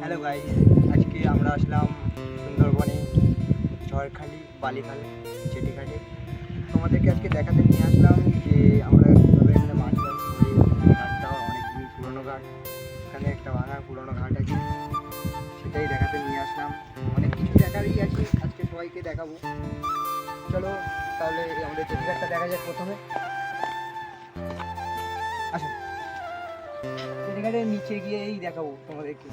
Hello guys আজকে আমরা আসলাম সুন্দরবনে, ঝড়খালি, বালিখাল চেটিখালি তোমাদেরকে আজকে দেখাতে নিয়ে আসলাম যে আমরা কীভাবে এখানে মাছ চাষ করি। ঘাটটা অনেক দিন পুরোনো ঘাট। এখানে একটা ভাঙা পুরোনো ঘাট আছে। সেটাই দেখাতে নিয়ে আসলাম। অনেক কিছু দেখারই আছে। আজকে সবাইকে দেখাবো। চলো, তাহলে আমাদের চেটিঘাটটা দেখা যাক প্রথমে। আসো। চেটিঘাটের নিচে গিয়েই দেখাবো তোমাদেরকে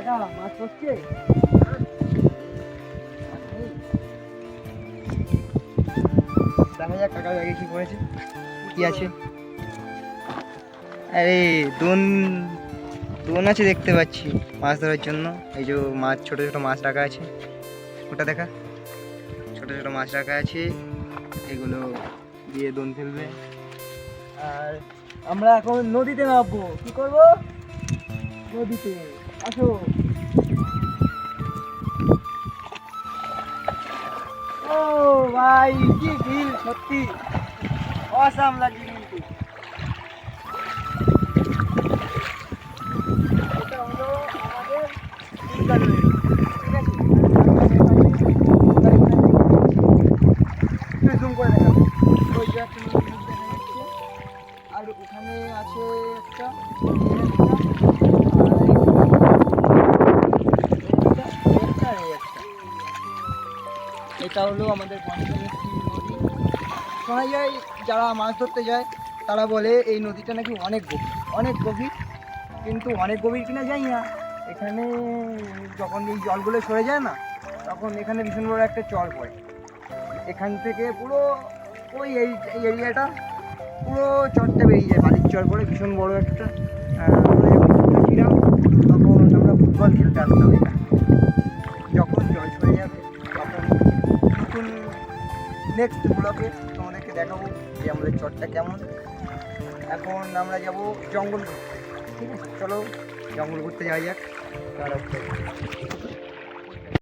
দেখা যাক কাকা ব্যাগে কি পড়েছে কি আছে? আরে দোন দোন আছে দেখতে পাচ্ছি মাছ ধরার জন্য। এই যে মাছ ছোট ছোট মাছ রাখা আছে। ওটা দেখা। ছোট ছোট মাছ রাখা আছে। এগুলো দিয়ে দোন ফেলবে। আর আমরা এখন নদীতে নামবো। কি করব? নদীতে। আসো। ও ভাই, কি ফিল সত্যি? অসাম লাগছে কিন্তু। এটা হলো আমাদের বিদ্যালয়। ঠিক আছে একটু এটা হলো আমাদের পঞ্চমুখী নদী শোনা যায়, যারা মাছ ধরতে যায়, তারা বলে এই নদীটা নাকি অনেক গভীর। অনেক গভীর, কিন্তু অনেক গভীর কিনা যাই না। এখানে যখন এই জলগুলো সরে যায় না, তখন এখানে ভীষণ বড় একটা চর পড়ে। এখান থেকে পুরো ওই এই এরিয়াটা, পুরো চরটা বেরিয়ে যায়। বালির চর পড়ে, ভীষণ বড় একটা ছিলাম তখন আমরা ফুটবল খেলতে আসতাম এখানে। নেক্সট ব্লকে তোমাদেরকে দেখাবো যে আমাদের চটটা কেমন। এখন আমরা যাব জঙ্গল ঘুরতে, ঠিক আছে? চলো জঙ্গল ঘুরতে যাওয়া যাক।